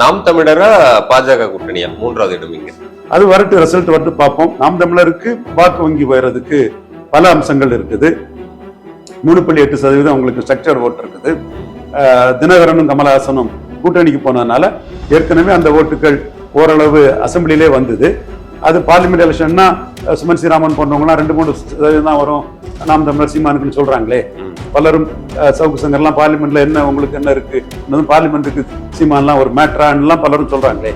நாம் தமிழரா பாஜக கூட்டணியா? மூன்றாவது இடம் இங்க. அது வரட்டு ரிசல்ட் வந்து பார்ப்போம். நாம் தமிழருக்கு வாக்கு வங்கி போயிறதுக்கு பல அம்சங்கள் இருக்குது. மூணு புள்ளி எட்டு சதவீதம் அவங்களுக்கு ஸ்ட்ரக்சர் ஓட்டு இருக்குது. தினகரனும் கமலஹாசனும் கூட்டணிக்கு போனதுனால ஏற்கனவே அந்த ஓட்டுகள் ஓரளவு அசெம்பிளிலே வந்தது. அது பார்லிமெண்ட் எலெக்ஷன்னா சுமன் ஸ்ரீராமன் போன்றவங்கலாம் ரெண்டு மூணு சதவீதம் தான் வரும். நாம் தமிழர் சீமானுக்குன்னு சொல்றாங்களே. பலரும் சவுக்கு சங்கர்லாம் பார்லிமெண்ட்ல என்ன உங்களுக்கு என்ன இருக்கு? இன்னும் பார்லிமெண்ட்டுக்கு சீமான்லாம் ஒரு மேட்ரான்லாம் பலரும் சொல்றாங்களே.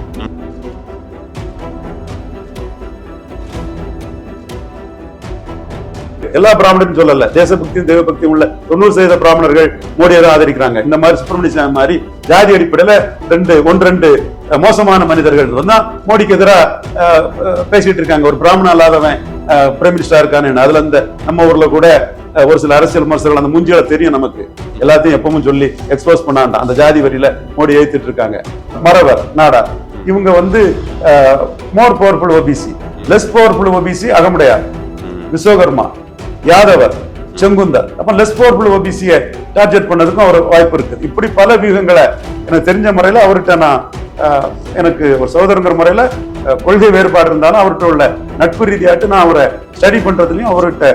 எல்லா பிராமணரும் சொல்லல. தேசபக்தி தெய்வபக்தி உள்ள தொண்ணூறு சதவீத பிராமணர்கள் மோடியை தான் ஆதரிக்கிறாங்க. இந்த மாதிரி சுப்பிரமணிய சாமி மாதிரி ஜாதி அடிப்படையில ரெண்டு ஒன்று ரெண்டு மோசமான மனிதர்கள் வந்தா மோடிக்கு எதிராக பேசிட்டு இருக்காங்க. ஒரு பிராமணன் அல்லாதவன் பிரைம் மினிஸ்டரா இருக்கானு அதுல இந்த நம்ம ஊர்ல கூட ஒரு சில அரசியல் விமர்சகர்கள் அந்த முஞ்சியில தெரியும் நமக்கு. எல்லாத்தையும் எப்பவும் சொல்லி எக்ஸ்போஸ் பண்ணாண்டாம் அந்த ஜாதி வரியில மோடி எழுத்துட்டு இருக்காங்க. மறவர் நாடா. இவங்க வந்து more powerful OBC less powerful OBC Agamudayar. Vishwakarma. Yadavar. Sengunthar. அப்ப லெஸ் பவர்ஃபுல் ஓபிசியை டார்கெட் பண்ணதுக்கும் அவர் வாய்ப்பு இருக்கு. இப்படி பல வியூகங்களை எனக்கு தெரிஞ்ச முறையில அவர்கிட்ட நான் எனக்கு ஒரு சகோதரங்கிற முறையில கொள்கை வேறுபாடு இருந்தாலும் அவர்கிட்ட உள்ள நட்பு ரீதியாட்டு நான் அவரை ஸ்டடி பண்றதுலயும் அவர்கிட்ட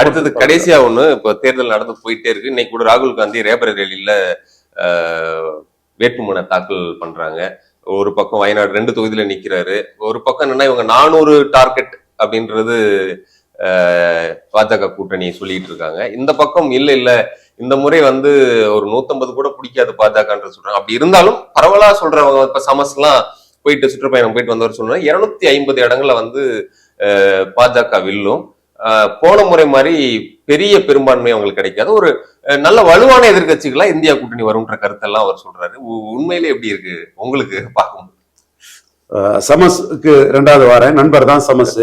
அடுத்தது கடைசியா ஒண்ணு. இப்ப தேர்தல் நடந்து போயிட்டே இருக்கு. இன்னைக்கு கூட ராகுல் காந்தி ரேபரேலியில வேட்புமனை தாக்கல் பண்றாங்க. ஒரு பக்கம் வயநாடு ரெண்டு தொகுதியில நிக்கிறாரு. ஒரு பக்கம் என்னன்னா இவங்க நானூறு டார்கெட் அப்படின்றது பாஜக கூட்டணி சொல்லிட்டு இருக்காங்க. இந்த பக்கம் இல்ல இல்ல. இந்த முறை வந்து ஒரு நூத்தம்பது கூட பிடிக்காது பாஜகன்றது சொல்றாங்க. அப்படி இருந்தாலும் பரவலா சொல்றவங்க இப்ப சமஸ்லாம் போயிட்டு சுற்றுப்பயணம் போயிட்டு வந்தவர் சொல்றாங்க இருநூத்தி ஐம்பது இடங்கள்ல வந்து பாஜக வில்லும். போன முறை மாதிரி பெரிய பெரும்பான்மை அவங்களுக்கு கிடைக்காது. ஒரு நல்ல வலுவான எதிர்க்கட்சிகளா இந்தியா கூட்டணி வரும்ன்ற கருத்தெல்லாம் அவர் சொல்றாரு. உண்மையிலே எப்படி இருக்கு உங்களுக்கு பார்க்கும்போது? அஹ், சமஸ்க்கு ரெண்டாவது வாரேன் நண்பர் தான் சமஸ்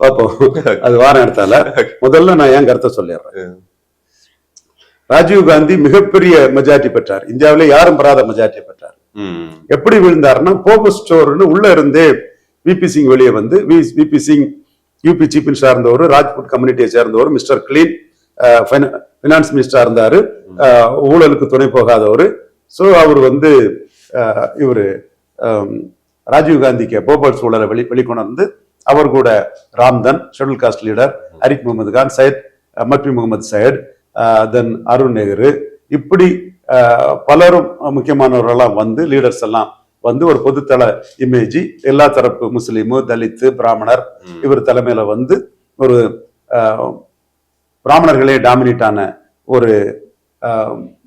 பார்ப்போம். அது வாரம் எடுத்தால முதல்ல நான் என் கருத்தை சொல்லிடுறேன்? ராஜீவ் காந்தி மிகப்பெரிய மெஜாரிட்டி பெற்றார். இந்தியாவிலே யாரும் பெறாத மெஜாரிட்டி பெற்றார். எப்படி விழுந்தாருன்னா போகோ ஸ்டோர்னு உள்ள இருந்தே விபி சிங் வெளியே வந்து விபி சிங் யூபி சீஃப் மினிஸ்டரா இருந்தவர் ராஜ்புட் கம்யூனிட்டியை சேர்ந்தவர் மிஸ்டர் கிளீன் பினான்ஸ் மினிஸ்டரா இருந்தாரு. ஊழலுக்கு துணை போகாதவர். ஸோ அவர் வந்து இவர் ராஜீவ் காந்திக்கு போபால் சூழலை வெளி வெளிக்கொணர்ந்து அவர் கூட Ramdhan schedule caste leader அரிக் Mohammed Khan Syed மட்வி முகமது சையத் தென் அருண் நெஹ்ரு இப்படி பலரும் முக்கியமானவர்கள்லாம் வந்து லீடர்ஸ் எல்லாம் வந்து ஒரு பொதுத்தள இமேஜ் எல்லா தரப்பு முஸ்லீமு தலித்து பிராமணர். இவர் தலைமையில வந்து ஒரு பிராமணர்களே டாமினேட் ஆன ஒரு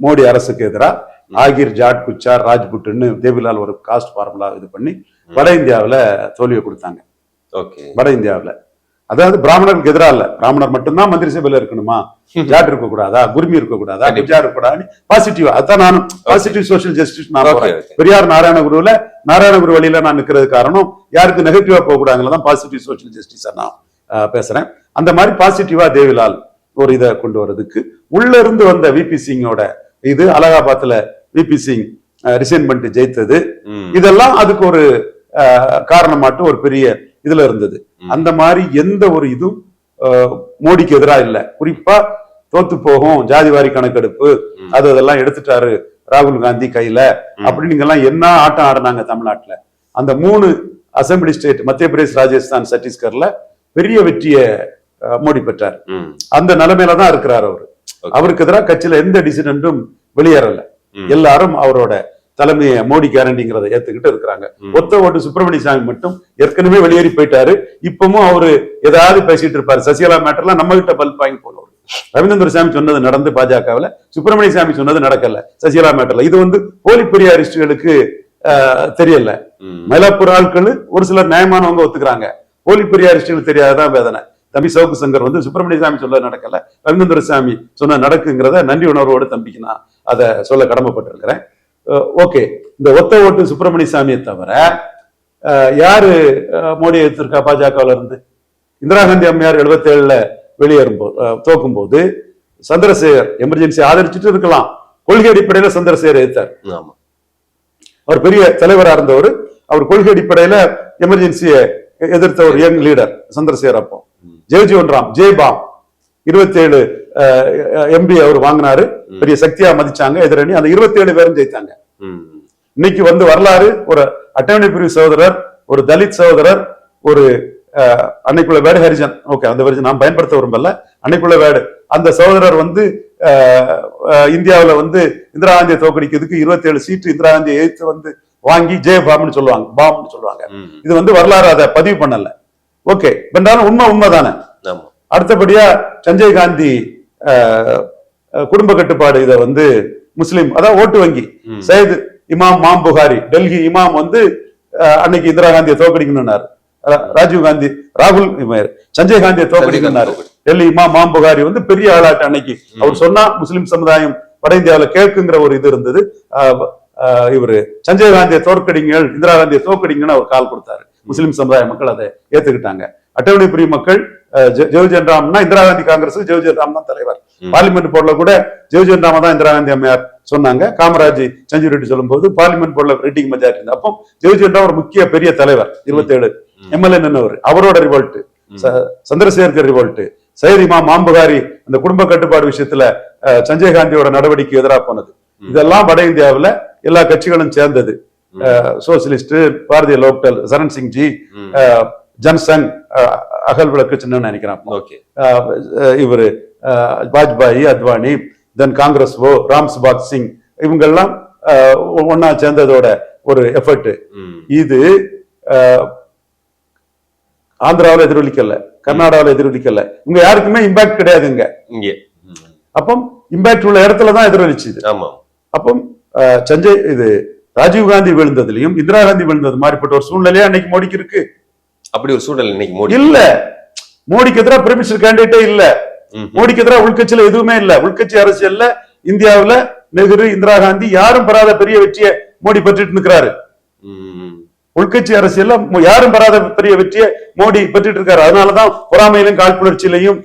மோடி அரசுக்கு எதிராக ஆகிர் ஜாட் குச்சார் ராஜ்புட்டுன்னு தேவிலால் ஒரு காஸ்ட் ஃபார்முலா இது பண்ணி வட இந்தியாவுல தோல்வியை கொடுத்தாங்க. ஓகே. வட இந்தியாவுல. அதாவது பிராமணருக்கு எதிராக இல்ல. பிராமணர் மட்டும்தான் மந்திரி சபையில இருக்கணுமா? ஜாட் இருக்க கூடாதா குருமி இருக்க கூடாதா. குஜார் இருக்க கூடாது பாசிட்டிவா அதான் நானும் பாசிட்டிவ் சோஷியல் ஜஸ்டிஸ் நான் பெரியார் நாராயணகுருவுல நாராயணகுரு வழியில நான் நிக்கிறது காரணம் யாருக்கு நெகட்டிவா போக கூடாதுதான் பாசிட்டிவ் சோஷியல் ஜஸ்டிஸ் நான் பேசுறேன். அந்த மாதிரி பாசிட்டிவா தேவிலால் ஒரு இதை கொண்டு வர்றதுக்கு உள்ள இருந்து வந்த விபி சிங்கோட இது அலகாபாத்ல விபி சிங் ரிசைன் பண்ணிட்டு ஜெயித்தது. இதெல்லாம் அதுக்கு ஒரு காரணமாட்டு ஒரு பெரிய இதுல இருந்தது. அந்த மாதிரி எந்த ஒரு இதுவும் மோடிக்கு எதிராக இல்ல குறிப்பா தோத்து போகும் ஜாதிவாரி கணக்கெடுப்பு. அது அதெல்லாம் எடுத்துட்டாரு ராகுல் காந்தி கையில ம். அப்படி நீங்க எல்லாம் என்ன ஆட்டம் ஆடுனாங்க தமிழ்நாட்டுல அந்த மூணு அசெம்பிளி ஸ்டேட் மத்திய பிரதேஷ் ராஜஸ்தான் சத்தீஸ்கர்ல பெரிய வெற்றியை மோடி பெற்றார் அந்த நிலைமையில தான் இருக்கிறார் அவர். அவருக்கு எதிராக கட்சியில எந்த டிசிடென்ட்டும் வெளியேறல. எல்லாரும் அவரோட தலைமையை மோடி கேரண்டிங்கிறத ஏத்துக்கிட்டு இருக்கிறாங்க. ஒத்த ஓட்டு சுப்பிரமணிய சாமி மட்டும் ஏற்கனவே வெளியேறி போயிட்டாரு. இப்பவும் அவரு ஏதாவது பேசிட்டு இருப்பாரு. சசிகலா மேட்டர்லாம் நம்ம கிட்ட பல்ப் வாங்கி போனவர் ரவீந்திர சாமி சொன்னது நடந்து பாஜகவுல. சுப்பிரமணிய சாமி சொன்னது நடக்கல. சசிகலா மேட்டர்ல. இது வந்து போலி பெரியாரிஸ்டுகளுக்கு தெரியல. மயிலாப்பூர் ஆட்கள் ஒரு சிலர் நியாயமானவங்க ஒத்துக்கிறாங்க. போலி பெரியாரிஸ்டுகள் தெரியாததான் வேதனை. தம்பி சவுக்கு சங்கர் வந்து சுப்பிரமணிய சாமி சொல்ல நடக்கல. ரவீந்திர சாமி சொன்ன நடக்குங்கிறத நன்றி உணர்வோடு தம்பிக்கு நான் அதை சொல்ல கடமைப்பட்டிருக்கிறேன். ஓகே இந்த ஒத்த ஓட்டு சுப்பிரமணிய சாமியை தவிர யாரு மோடியை எதிர்த்திருக்கா? பாஜகவுல இருந்து? இந்திரா காந்தி அம்மையார் 77 ஏழுல வெளியேறும் போது தோக்கும் போது சந்திரசேகர் எமர்ஜென்சி ஆதரிச்சுட்டு இருக்கலாம். கொள்கை அடிப்படையில சந்திரசேகர் எதிர்த்தார். ஆமா. அவர் பெரிய தலைவரா இருந்தவர். அவர் கொள்கை அடிப்படையில எமர்ஜென்சியை எதிர்த்த ஒரு யங் லீடர் சந்திரசேகர் அப்போ. ம். ஜெயஜீவன் ராம் ஜெய்பாம். இருபத்தி ஏழு எம்பி அவர் வாங்கினாரு. பெரிய சக்தியா மதிச்சாங்க எதிரணி. அந்த இருபத்தி ஏழு பேரும் ஜெயித்தாங்க. இன்னைக்கு வந்து வரலாறு ஒரு அட்டவணை பிரிவு சகோதரர் ஒரு தலித் சகோதரர் ஒரு அன்னைக்குள்ள வேடு ஹரிஜன். ஓகே அந்த வருஷம் நான் பயன்படுத்த விரும்பல. அன்னைக்குள்ள வேடு. அந்த சகோதரர் வந்து இந்தியாவுல வந்து இந்திரா காந்தியை தோக்கடிக்கிறதுக்கு இருபத்தி ஏழு சீட்டு இந்திரா காந்தியை எதிர்த்து வந்து வாங்கி ஜெய பாம்னு சொல்லுவாங்க. பாம்னு சொல்லுவாங்க. இது வந்து வரலாறு அதை பதிவு பண்ணல. ஓகே இருந்தாலும் உண்மை உண்மைதானே? ஆமா. அடுத்தபடியா சஞ்சய் காந்தி குடும்ப கட்டுப்பாடு இதை வந்து முஸ்லிம் அதான் ஓட்டு வங்கி. சையத் இமாம் மாம் புகாரி டெல்லி இமாம் வந்து அன்னைக்கு இந்திரா காந்தியை தோக்கடிக்கணும்னாரு. ராஜீவ் காந்தி ராகுல் சஞ்சய் காந்தியை தோக்கடிக்கணும்னாரு. தோக்கடி. டெல்லி இமாம் மாம் புகாரி வந்து பெரிய ஆளாட்டு அன்னைக்கு. அவர் சொன்னா முஸ்லிம் சமுதாயம் வட இந்தியாவுல கேட்குங்கிற ஒரு இது இருந்தது. இவரு சஞ்சய் காந்தியை தோற்கடிங்கள் இந்திரா காந்தியை தோற்கடிங்கன்னு அவர் கால் கொடுத்தாரு. முஸ்லிம் சமுதாய மக்கள் அதை ஏத்துக்கிட்டாங்க. அட்டவணை பிரிவு மக்கள் அஹ், ஜெ- ஜெகஜன் ராம்னா இந்திரா காந்தி காங்கிரஸ் ஜெகஜன் ராம் தான் தலைவர். பார்லிமெண்ட் போர்டுல கூட ஜெகஜன் ராம தான் இந்திரா காந்தி அம்மையார் சொன்னாங்க. காமராஜ் செஞ்சு ரெட்டி சொல்லும்போது பார்லிமெண்ட் போர்டுல ரேட்டிங் மெஜாரிட்டி அப்போ ஜெகஜன் ராம் ஒரு முக்கிய பெரிய தலைவர் இருபத்தி ஏழு ம். எம்எல்ஏ நின்னவர். அவரோட ரிவோல்ட். சந்திரசேகர் ரிவோல்ட் இமாம் மாம்புகாரி அந்த குடும்ப கட்டுப்பாடு விஷயத்துல சஞ்சய் காந்தியோட நடவடிக்கை எதிராக போனது. இதெல்லாம் வட இந்தியாவுல எல்லா கட்சிகளும் சேர்ந்தது. சோசியலிஸ்ட் பாரதிய லோக்தல் சரண் சிங் ஜி அஹ், அகல் விளக்கு சின்னன்னு நினைக்கிறேன். ஓகே இவர் வாஜ்பாயி அத்வானி தென் காங்கிரஸ் ஓ ராம் சுபாக் சிங் இவங்கெல்லாம் ஒண்ணா சேர்ந்ததோட ஒரு எஃபர்ட். இது ஆந்திராவுல எதிரொலிக்கல கர்நாடகாவில் எதிரொலிக்கல. இங்க யாருக்குமே இம்பாக்ட் கிடையாதுங்க. இங்கே. ம். அப்போ இம்பாக்ட் உள்ள இடத்துல தான் எதிரொலிச்சுது. ஆமா அப்போ சஞ்சய் இது ராஜீவ் காந்தி விழுந்ததுலயும் இந்திரா காந்தி விழுந்தது மாதிரிப்பட்ட ஒரு சூழ்நிலையா அன்னைக்கு மோடிக்கு இருக்கு. அப்படி ஒரு சூழல் இன்னைக்கு மோடி இல்ல. மோடிக்கு எதிராக பிரைம் கேண்டிடேட்டே இல்ல. மோடிக்கு எதிராக உள்கட்சியில எதுவுமே இல்ல. உள்கட்சி அரசியல்ல இந்தியாவுல நெஹ்ரு இந்திரா காந்தி யாரும் பெறாத பெரிய வெற்றியை மோடி பெற்றுட்டு நிக்கிறாரு. ம். உள்கட்சி அரசியல்ல யாரும் பெறாத பெரிய வெற்றியை மோடி பெற்றுட்டு இருக்காரு. அதனாலதான் பொறாமையிலும் காழ்ப்புணர்ச்சியிலையும்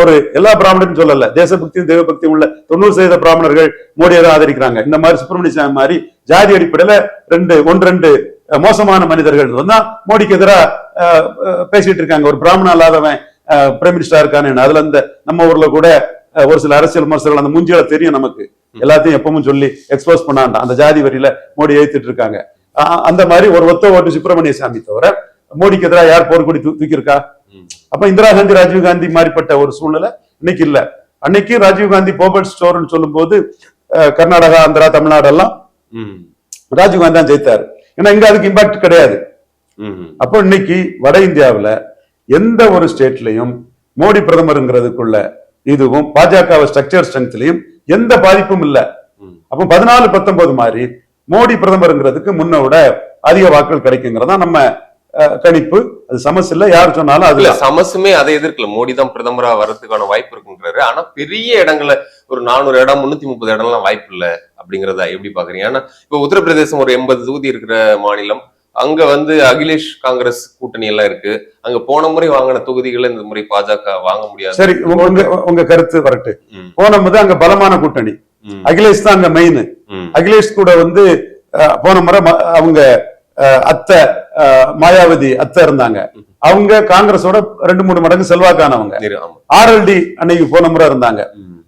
ஒரு எல்லா பிராமணரும் சொல்லல. தேசபக்தியும் தெய்வபக்தியும் உள்ள தொண்ணூறு சதவீத பிராமணர்கள் மோடியை தான் ஆதரிக்கிறாங்க. இந்த மாதிரி சுப்பிரமணிய சாமி மாதிரி ஜாதி அடிப்படையில ரெண்டு ஒன்று ரெண்டு மோசமான மனிதர்கள் வந்தா மோடிக்கு எதிராக பேசிட்டு இருக்காங்க. ஒரு பிராமணன் அல்லாதவன் பிரைம் மினிஸ்டரா இருக்கானு. அதுல இந்த நம்ம ஊர்ல கூட ஒரு சில அரசியல் விமர்சகர்கள் அந்த மூஞ்சில தெரியும் நமக்கு. எல்லாத்தையும் எப்பவும் சொல்லி எக்ஸ்போஸ் பண்ணாண்டாம் அந்த ஜாதி வரியில மோடி ஏத்துட்டு இருக்காங்க. அந்த மாதிரி ஒரு ஒத்த ஓட்டு சுப்பிரமணிய சாமி தவிர மோடிக்கு எதிராக யார் போர்க்கொடி தூக்கியிருக்கா. அப்ப இந்திரா காந்தி ராஜீவ் காந்தி மாதிரிப்பட்ட ஒரு சூழ்நிலை இன்னைக்கு இல்ல. அன்னைக்கு ராஜீவ் காந்தி போபல் ஸ்டோர்னு சொல்லும்போது அஹ், கர்நாடகா ஆந்திரா தமிழ்நாடு எல்லாம். ராஜீவ் காந்தி தான் ஜெயித்தாரு. ஏன்னா இங்க அதுக்கு இம்பாக்ட் கிடையாது. அப்போ இன்னைக்கு வட இந்தியாவுல எந்த ஒரு ஸ்டேட்லயும் மோடி பிரதமருங்கிறதுக்குள்ள இதுவும் பாஜக ஸ்ட்ரக்சர் ஸ்ட்ரென்த்லயும் எந்த பாதிப்பும் இல்ல. அப்போ பதினாலு பத்தொன்பது மாதிரி மோடி பிரதமருங்கிறதுக்கு முன்ன விட அதிக வாக்குகள் கிடைக்குங்கிறதா நம்ம கணிப்பு. அது சமஸ் இல்ல யார் சொன்னாலும் அதுல சமசுமே அதை எதிர்க்கல. மோடி தான் பிரதமரா வர்றதுக்கான வாய்ப்பு இருக்குன்றாரு ஆனா பெரிய இடங்கள்ல ஒரு நானூறு இடம் முன்னூத்தி முப்பது இடம்லாம் வாய்ப்பு இல்ல. அப்படிங்கறத எப்படி பாக்குறீங்க ஆனா இப்ப உத்தரப்பிரதேசம் ஒரு எண்பது தொகுதி இருக்கிற மாநிலம். அங்க வந்து அகிலேஷ் காங்கிரஸ் கூட்டணி எல்லாம் இருக்கு. அங்க போன முறை வாங்கின தொகுதிகளை இந்த முறை பாஜக வாங்க முடியாது. சரி உங்க உங்க கருத்து வரட்டு. போன முறை அங்க பலமான கூட்டணி. அகிலேஷ் தான் அங்க மெயின் அகிலேஷ் கூட வந்து போன முறை அவங்க அத்தை மாயாவதி அத்தை இருந்தாங்க. அவங்க காங்கிரஸோட ரெண்டு மூணு மடங்கு செல்வாக்கானவங்க. ஆர்எல்டி அன்னைக்கு போன முறை இருந்தாங்க.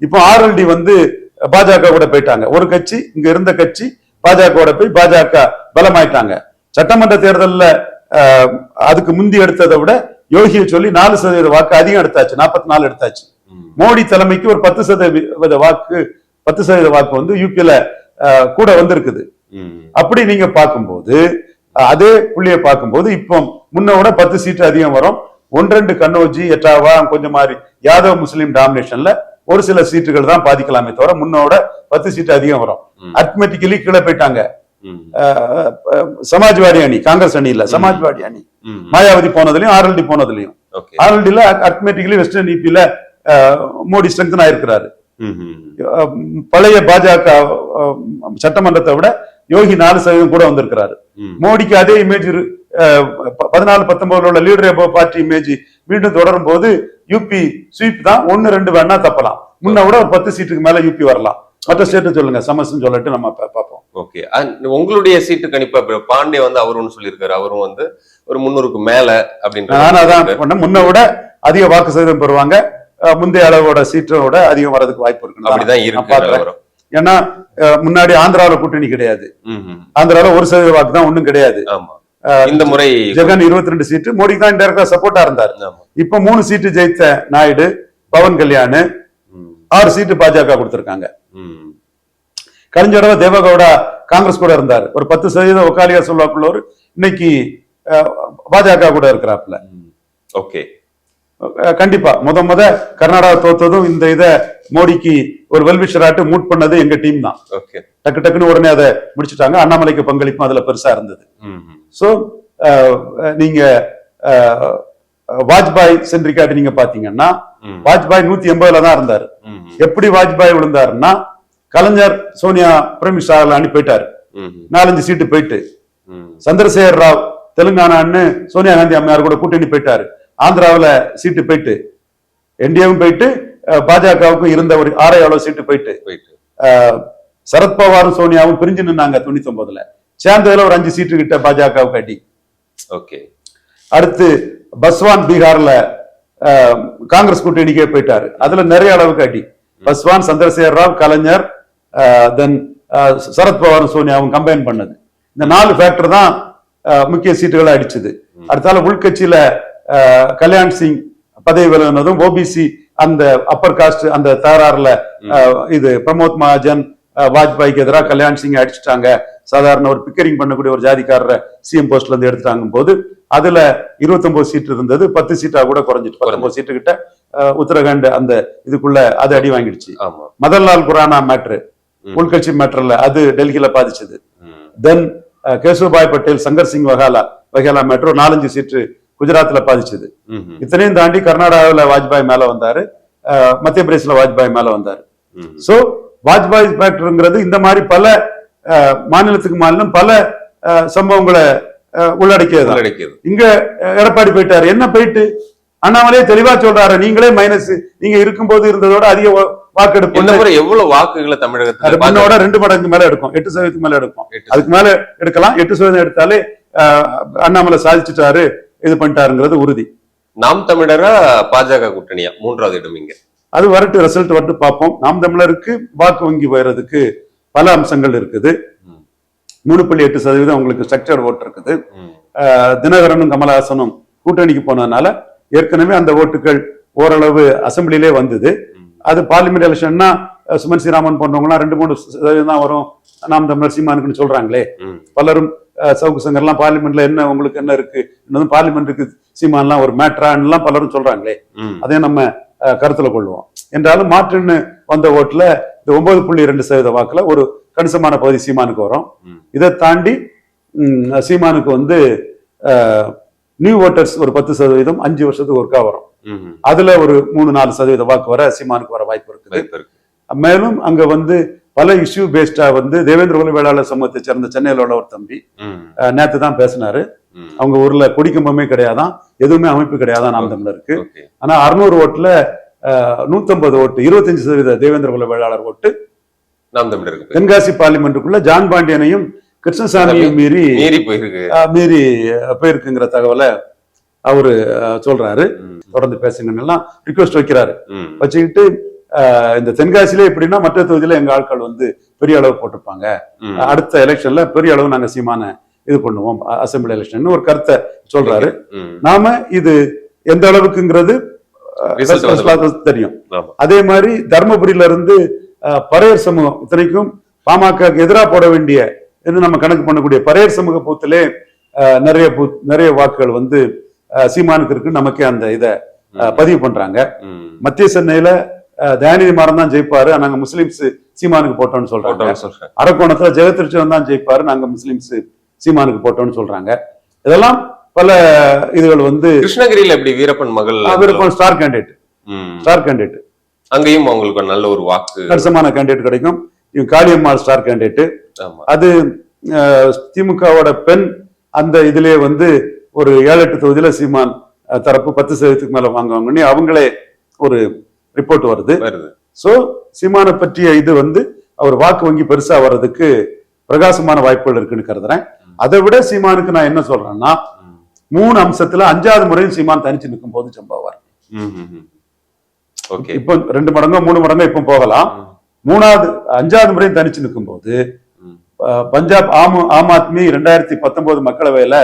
இப்போ ஆர்எல்டி வந்து பாஜக கூட போயிட்டாங்க. ஒரு கட்சி இங்க இருந்த கட்சி பாஜக கூட போய் பாஜக பலமாயிட்டாங்க. சட்டமன்ற தேர்தல்ல அதுக்கு முந்தி எடுத்ததை விட யோகியை சொல்லி நாலு சதவீத வாக்கு அதிகம் எடுத்தாச்சு. நாற்பத்தி நாலு எடுத்தாச்சு மோடி தலைமைக்கு ஒரு பத்து சதவீத வாக்கு பத்து சதவீத வாக்கு வந்து யூபியில கூட வந்திருக்குது. அப்படி நீங்க பார்க்கும்போது அதே புள்ளியை பார்க்கும்போது இப்போ முன்ன விட பத்து சீட்டு அதிகம் வரும். ஒன்றெண்டு கண்ணோஜி எட்டாவா கொஞ்சம் மாதிரி யாதவ் முஸ்லீம் டாமினேஷன்ல ஒரு சில சீட்டுகள் தான் பாதிக்கலாமே தவிர முன்னோட பத்து சீட்டு அதிகம் வரும். ம். அர்த்மெட்டிக்கலி கீழே போயிட்டாங்க. சமாஜ்வாடி அணி காங்கிரஸ் அணி இல்ல சமாஜ்வாடி அணி. மாயாவதி போனதுலயும் ஆர்எல்டி போனதுலயும். ஆர்எல்டில அர்த்மெட்டிக்கலி வெஸ்டர்ன் இபில மோடி ஸ்ட்ரெங்தன் ஆயிருக்கிறாரு. பழைய பாஜக சட்டமன்றத்தை விட யோகி நாலு சதவீதம் கூட வந்திருக்கிறாரு. மோடிக்கு அதே இமேஜ் பதினாலு பத்தொன்பதுல உள்ள லீடர் எபோ பார்ட்டி இமேஜ் மீண்டும் தொடரும் போது யூபி ஸ்வீப் தான் ஒன்னு ரெண்டு வேணா தப்பலாம். முன்ன விட ஒரு பத்து சீட்டுக்கு மேல யூபி வரலாம். மற்ற ஸ்டேட்டை சொல்லுங்க. சமஸ்ன்னு சொல்லட்டு நம்ம பார்ப்போம். ஓகே உங்களுடைய சீட்டு கணிப்பு பாண்டே வந்து அவரும் ஒண்ணு சொல்லியிருக்காரு. அவரும் வந்து ஒரு முன்னூறுக்கு மேல அப்படின்ற நான் அதான் முன்ன விட அதிக வாக்கு சதவீதம் பெறுவாங்க. முந்தைய அளவோட சீட்டோட அதிகம் வரதுக்கு வாய்ப்பு இருக்கு அப்படிதான் இருக்கு. ஏன்னா முன்னாடி ஆந்திராவில் கூட்டணி கிடையாது. ஆந்திரால ஒரு சதவீத வாக்கு தான் ஒண்ணும் கிடையாது. ஆமா. இந்த முறை ஜெகன் இருபத்தி ரெண்டு சீட்டு. மோடிக்கு தான் டைரக்டா சப்போர்ட்டா இருந்தார். இப்ப மூணு சீட்டு ஜெயித்த நாயுடு பவன் கல்யாண் ஆறு சீட்டு பாஜக கொடுத்திருக்காங்க. கழிஞ்ச தடவை தேவகவுடா காங்கிரஸ் கூட இருந்தார். ஒரு பத்து சதவீதம் ஒக்காலியா சொல்வாக்குள்ளவர் இன்னைக்கு பாஜக கூட இருக்கிறாப்புல. ம். ஓகே. கண்டிப்பா. முத முத கர்நாடகா தோத்ததும் இந்த இத மோடிக்கு ஒரு வெல்விஷராட்டு மூட் பண்ணது எங்க டீம் தான். ஓகே டக்கு டக்குன்னு உடனே அதை முடிச்சுட்டாங்க. அண்ணாமலைக்கு பங்களிப்பும் அதுல பெருசா இருந்தது. சோ நீங்க வாஜ்பாய் சென்றிக்காட்டு நீங்க பாத்தீங்கன்னா வாஜ்பாய் நூத்தி எண்பதுல தான் இருந்தாரு. எப்படி வாஜ்பாய் விழுந்தாருன்னா கலைஞர் சோனியா பிரமிஷ் அணி போயிட்டாரு. ம், நாலஞ்சு சீட்டு போயிட்டு. சந்திரசேகர் ராவ் தெலுங்கானான்னு சோனியா காந்தி அம்மையார் கூட கூட்டணி போயிட்டாரு. ஆந்திராவுல சீட்டு போயிட்டு. என்டிஏவும் போயிட்டு பாஜகவுக்கும் இருந்த ஒரு ஆறே சீட்டு போயிட்டு சரத்பவாரும் சோனியாவும் பிரிஞ்சு நின்னாங்க தொண்ணூத்தி ஒன்பதுல சேர்ந்ததுல ஒரு அஞ்சு சீட்டு கிட்ட பாஜகவுக்கு அடி. ஓகே. அடுத்து பஸ்வான் பீகார்ல காங்கிரஸ் கூட்டணிக்கே போயிட்டாரு. அதுல நிறைய அளவுக்கு அடி. பஸ்வான் சந்திரசேகர் ராவ் கலைஞர் தென் சரத்பவாரும் சோனியாவும் கம்பைன் பண்ணது. இந்த நாலு ஃபேக்டர் தான் முக்கிய சீட்டுகளை அடிச்சது. அடுத்தால உள்கட்சியில கல்யாண் சிங் பதவி விலகினதும் ஓபிசி அந்த அப்பர் காஸ்ட் அந்த தகராறுல இது பிரமோத் மகாஜன் வாஜ்பாய்க்கு எதிராக கல்யாண் சிங் அடிச்சுட்டாங்க. சாதாரண ஒரு பிக்கரிங் பண்ணக்கூடிய ஒரு ஜாதிக்காரரை சிஎம் போஸ்ட்ல இருந்து எடுத்துட்டாங்க போது அதுல 29 சீட் இருந்தது. பத்து சீட்டா கூட குறைஞ்சிட்டு பத்தொன்பது சீட்டு கிட்ட உத்தரகாண்ட் அந்த இதுக்குள்ள அது அடி வாங்கிடுச்சு. ஆமா. மதன் லால் குரானா மேட்ரு. உள்கட்சி மேட்டர்ல அது டெல்லியில பாதிச்சது. தென் கேசுபாய் பட்டேல் சங்கர் சிங் வகாலா வகேலா மேட்ரோ நாலஞ்சு சீட்டு குஜராத்ல பாதிச்சது. இத்தனையும் தாண்டி கர்நாடகாவில் வாஜ்பாய் மேல வந்தாரு. மத்திய பிரதேசல வாஜ்பாய் மேல வந்தாரு. சோ வாஜ்பாய் ஃபேக்டருங்கிறது இந்த மாதிரி பல மாநிலத்துக்கு மாநிலம் பல சம்பவங்களை உள்ளடக்கியது. இங்க எடப்பாடி போயிட்டாரு. என்ன போயிட்டு? அண்ணாமலையே தெளிவா சொல்றாரு. நீங்களே மைனஸ் நீங்க இருக்கும்போது இருந்ததோட அதிக வாக்கெடுப்பு எவ்வளவு வாக்குகளை தமிழகத்துல முன்னோட ரெண்டு மடங்கு மேல எடுக்கும். எட்டு சதவீதத்துக்கு மேல எடுக்கும். அதுக்கு மேல எடுக்கலாம். எட்டு சதவீதம் எடுத்தாலே அண்ணாமலை சாதிச்சுட்டாரு. இது பண்ணிட்டாருங்கிறது உறுதி. நாம் தமிழரா பாஜக கூட்டணியா? மூன்றாவது இடம் இங்க. அது வரட்டு ரிசல்ட் வரட்டு பார்ப்போம். நாம் தமிழருக்கு வாக்கு வங்கி போயிறதுக்கு பல அம்சங்கள் இருக்குது. மூணு புள்ளி எட்டு சதவீதம் உங்களுக்கு ஸ்ட்ரக்சர்ட் ஓட்டு இருக்குது. தினகரனும் கமலஹாசனும் கூட்டணிக்கு போனதுனால ஏற்கனவே அந்த ஓட்டுகள் ஓரளவு அசெம்பிளிலே வந்தது. அது பார்லிமெண்ட் எலெக்ஷன்னா சுமன் ஸ்ரீராமன் போன்றவங்கலாம் ரெண்டு மூணு சதவீதம் தான் வரும். நாம் தமிழர் சீமானுக்குன்னு சொல்றாங்களே. பலரும் சவுக்கு சங்கர்லாம் பார்லிமெண்ட்ல என்ன உங்களுக்கு என்ன இருக்கு? இன்னும் பார்லிமெண்ட்டுக்கு சீமான்லாம் ஒரு மேட்ரான்லாம் பலரும் சொல்றாங்களே. அதே நம்ம கருத்துல கொள்வோம். என்றாலும் மாற்றுன்னு வந்த ஓட்டுல இந்த ஒன்பது புள்ளி ரெண்டு சதவீத வாக்குல ஒரு கணிசமான பகுதி சீமானுக்கு வரும். இதை தாண்டி சீமானுக்கு வந்து நியூ ஓட்டர்ஸ் ஒரு பத்து சதவீதம் அஞ்சு வருஷத்துக்கு ஒருக்கா வரும். அதுல ஒரு மூணு நாலு சதவீத வாக்கு வர சீமானுக்கு வர வாய்ப்பு இருக்கு மேலும் அங்க வந்து பல இஷ்யூ பேஸ்டா வந்து தேவேந்திர குல வேளாளர் சமூகத்தை சேர்ந்த சென்னையில் உள்ள ஒரு தம்பி. நேத்து தான் பேசினாரு. அவங்க ஊர்ல கொடிக்கம்பமே கிடையாதான். எதுவுமே அமைப்பு கிடையாதான் நாம் தமிழருக்கு. ஆனா அறுநூறு ஓட்டுல நூத்தம்பது ஓட்டு இருபத்தஞ்சு சதவீத தேவேந்திர குல வேளாளர் ஓட்டு நாம் தமிழருக்கு. தென்காசி பார்லிமெண்ட்டுக்குள்ள ஜான் பாண்டியனையும் கிருஷ்ணசாமியும் மீறி மீறி போயிருக்கு. மீறி போயிருக்குங்கிற தகவலை அவரு சொல்றாரு. தொடர்ந்து பேசுங்கன்னு எல்லாம் ரிக்வெஸ்ட் வைக்கிறாரு. வச்சுக்கிட்டு இந்த தென்காசியில எப்படின்னா மற்ற தொகுதியில எங்க ஆட்கள் வந்து பெரிய அளவு போட்டிருப்பாங்க. அடுத்த எலெக்ஷன்ல பெரிய அளவு நாங்க சீமான இது பண்ணுவோம் அசெம்பிளி எலெக்ஷன் ஒரு கருத்தை சொல்றாரு. நாம இது எந்த அளவுக்குங்கிறது தெரியும். அதே மாதிரி தர்மபுரியில இருந்து பறையர் சமூகம் இத்தனைக்கும் பாமக எதிராக போட வேண்டிய என்று நம்ம கணக்கு பண்ணக்கூடிய பறையர் சமூக பூத்திலே நிறைய நிறைய வாக்குகள் வந்து சீமானுக்கு இருக்கு நமக்கே அந்த இதை பதிவு பண்றாங்க. மத்திய சென்னையில தயாநிதி மாறன் தான் ஜெயிப்பாரு. நாங்க முஸ்லிம்ஸ் சீமானுக்கு போட்டோம்னு சொல்றாங்க. அரக்கோணத்துல ஜெகதிருச்சன் தான் ஜெயிப்பாரு. நாங்க முஸ்லிம்ஸ் சீமானுக்கு போட்டோம்னு சொல்றாங்க. இதெல்லாம் பல இதுகள் வந்து கிருஷ்ணகிரியில எப்படி வீரப்பன் மகள் விருப்பம் ஸ்டார் கேண்டிடேட். ஸ்டார் கேண்டிடேட் அங்கேயும் அவங்களுக்கு நல்ல ஒரு வாக்கு. கணிசமான கேண்டிடேட் கிடைக்கும். இவங்க காளியம்மாள் ஸ்டார் கேண்டிடேட் அது திமுகவோட பெண் அந்த இதுலயே வந்து ஒரு ஏழு எட்டு தொகுதியில சீமான் தரப்பு பத்து சதவீதத்துக்கு மேல வாங்குவாங்கன்னு அவங்களே ஒரு ரிப்போர்ட் வருது. வருது. சோ சீமானை பற்றிய இது வந்து அவர் வாக்கு வங்கி பெருசா வர்றதுக்கு பிரகாசமான வாய்ப்புகள் இருக்குன்னு கருதுறேன். அதை விட சீமானுக்கு நான் என்ன சொல்றேன்னா. மூணு அம்சத்துல அஞ்சாவது முறையும் சீமான் தனிச்சு நிற்கும் போது. ஓகே. இப்போ ரெண்டு மடங்கோ மூணு மடங்கோ இப்போ போகலாம். மூணாவது அஞ்சாவது முறையும் தனிச்சு நிற்கும் போது பஞ்சாப் ஆம் ஆம் ஆத்மி ரெண்டாயிரத்தி பத்தொன்பது மக்களவையில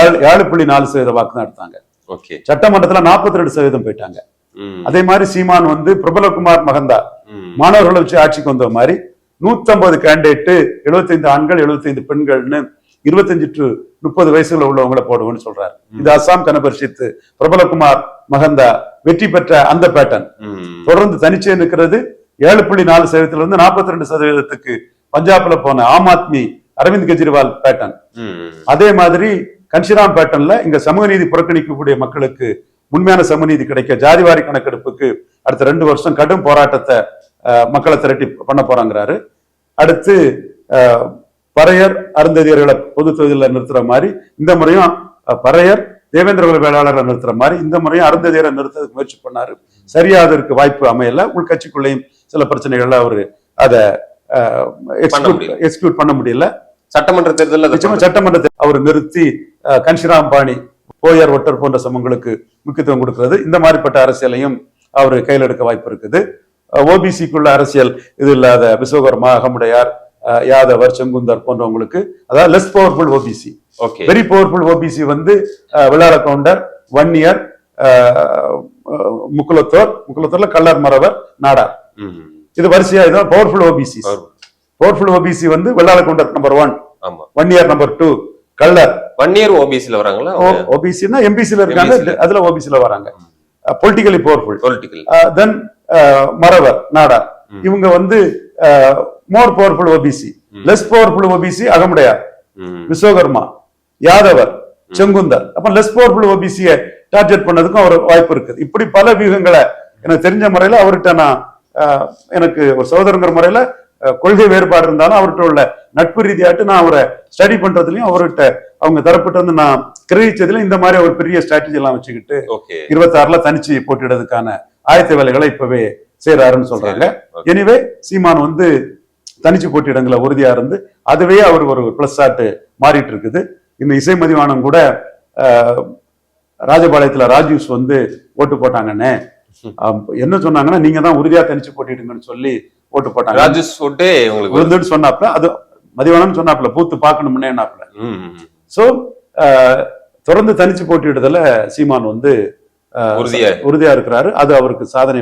ஏழு ஏழு புள்ளி நாலு சதவீத வாக்கு தான் எடுத்தாங்க. ஓகே. சட்டமன்றத்துல நாற்பத்தி ரெண்டு சதவீதம் போயிட்டாங்க. அதே மாதிரி சீமான் வந்து பிரபலகுமார் மகந்தா. மாணவர்களை வச்சு ஆட்சிக்கு வந்த மாதிரி நூத்தம்பது கேண்டிடேட்டு 75 ஆண்கள் 75 பெண்கள்னு இருபத்தஞ்சு டு முப்பது வயசுல உள்ளவங்களை போடுவோம்னு சொல்றாரு. இது அஸ்ஸாம் கனபரிஷத்து பிரபலகுமார் மகந்தா வெற்றி பெற்ற அந்த பேட்டர்ன். தொடர்ந்து தனிச்சே நிற்கிறது. ஏழு புள்ளி நாலு சதவீதத்துல இருந்து நாற்பத்தி ரெண்டு சதவீதத்துக்கு பஞ்சாப்ல போன ஆம் ஆத்மி அரவிந்த் கெஜ்ரிவால் பேட்டர்ன் ம். அதே மாதிரி கன்ஷிராம் பேட்டர்ன்ல இங்க சமூக நீதி புறக்கணிக்கக்கூடிய மக்களுக்கு உண்மையான சமூக நீதி கிடைக்க ஜாதிவாரி கணக்கெடுப்புக்கு அடுத்த ரெண்டு வருஷம் கடும் போராட்டத்தை மக்களை திரட்டி பண்ண போறாங்கிறாரு. அடுத்து பறையர் அருந்ததியர்களை பொது தொகுதியில் நிறுத்துற மாதிரி இந்த முறையும் பறையர் தேவேந்திர குல வேளாளரை நிறுத்துற மாதிரி இந்த முறையும் அருந்ததியரை நிறுத்ததுக்கு முயற்சி பண்ணாரு. சரியா அதற்கு வாய்ப்பு அமையல. உள்கட்சிக்குள்ளேயும் சில பிரச்சனைகள்ல அவரு அதை. எக்ஸிக்யூட் பண்ண முடியல. சட்டமன்ற தேர்தலில் சட்டமன்றத்தை அவர் நிறுத்தி கன்ஷிராம் பாணி போயர் ஒட்டர் போன்ற சமங்களுக்கு முக்கியத்துவம் கொடுக்கிறது. இந்த மாதிரிப்பட்ட அரசியலையும் அவர் கையில் எடுக்க வாய்ப்பு இருக்குது. ஓபிசிக்குள்ள அரசியல் இது இல்லாத விஸ்வகர்மா அகமுடையார் யாதவர் செங்குந்தர் போன்றவங்களுக்கு அதாவது less powerful OBC okay very powerful OBC வந்து வெள்ளாள கவுண்டர் அஹ், அஹ், முக்குலத்தோர் முக்குலத்தோர்ல கள்ளர் மறவர் நாடார். இது வரிசையா இதுதான் பவர்ஃபுல் ஓபிசி. பவர்ஃபுல் ஓபிசி வந்து வெள்ளாள கவுண்டர் நம்பர் ஒன் ஆமா. Vanniyar number two Kallar one year ஓபிசில வராங்களா? ஓபிசினா எம்பிசில இருக்காங்க. அதுல ஓபிசில வராங்க. பொலிட்டிக்கலி பவர்ஃபுல் பொலிட்டிக்கல் தென் மறவர் நாடார். இவங்க வந்து more powerful OBC. Less powerful OBC Agamudayar. Vishwakarma Yadavar Sengunthar. அப்ப லெஸ் பவர்ஃபுல் ஓபிசியை டார்கெட் பண்ணதுக்கும் அவர் வாய்ப்பு இருக்குது. இப்படி பல வியூகங்களை எனக்கு தெரிஞ்ச முறையில அவர்கிட்ட நான் எனக்கு ஒரு சகோதரங்கிற முறையில கொள்கை வேறுபாடு இருந்தாலும் அவர்கிட்ட உள்ள நட்பு ரீதியாட்டு நான் அவரை ஸ்டடி பண்றதுலயும் அவர்கிட்ட அவங்க தரப்பிட்ட வந்து நான் கிரகிச்சதுல இந்த மாதிரி ஒரு பெரிய ஸ்ட்ராட்டஜி எல்லாம் வச்சுக்கிட்டு இருபத்தாறுல தனிச்சு போட்டியிடறதுக்கான ஆயத்த வேலைகளை இப்பவே செய்யறாருன்னு சொல்றாங்க. எனிவே சீமான் வந்து தனிச்சு போட்டியிடங்களை உறுதியா இருந்து அதுவே அவர் ஒரு பிளஸ் ஆட்டு மாறிட்டு இருக்குது. இந்த இசை மதிவானம் கூட ராஜபாளையத்துல ராஜூஸ் வந்து ஓட்டு போட்டாங்கன்னு. என்ன சொன்னாங்கன்னா நீங்க தான் உறுதியா தனிச்சு போட்டிடுங்கன்னு சொல்லி ஓட்டு போட்டாங்க. ராஜஸ் ஓட்டே உங்களுக்கு. விழுந்துன்னு சொன்னாப்ல அது மதிவானம் சொன்னாப்ல பூத்து ம், ம். சோ தொடர்ந்து தனிச்சு போட்டியிடுதல சீமான் வந்து உறுதியா. உறுதியா இருக்கிறாரு. அது அவருக்கு சாதனை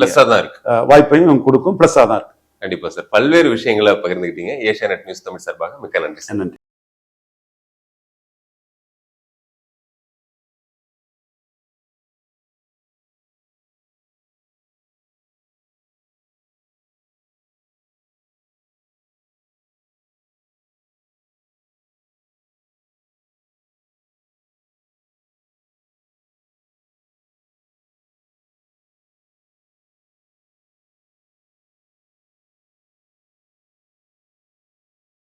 பிளஸ்ஸா தான் இருக்கு. வாய்ப்பையும் கொடுக்கும். பிளஸ் தான் இருக்கு. கண்டிப்பா சார். பல்வேறு விஷயங்களை பகிர்ந்துக்கிட்டீங்க ஏஷியா நெட் நியூஸ் தமிழ் சார்பாக மிக்க நன்றி நன்றி.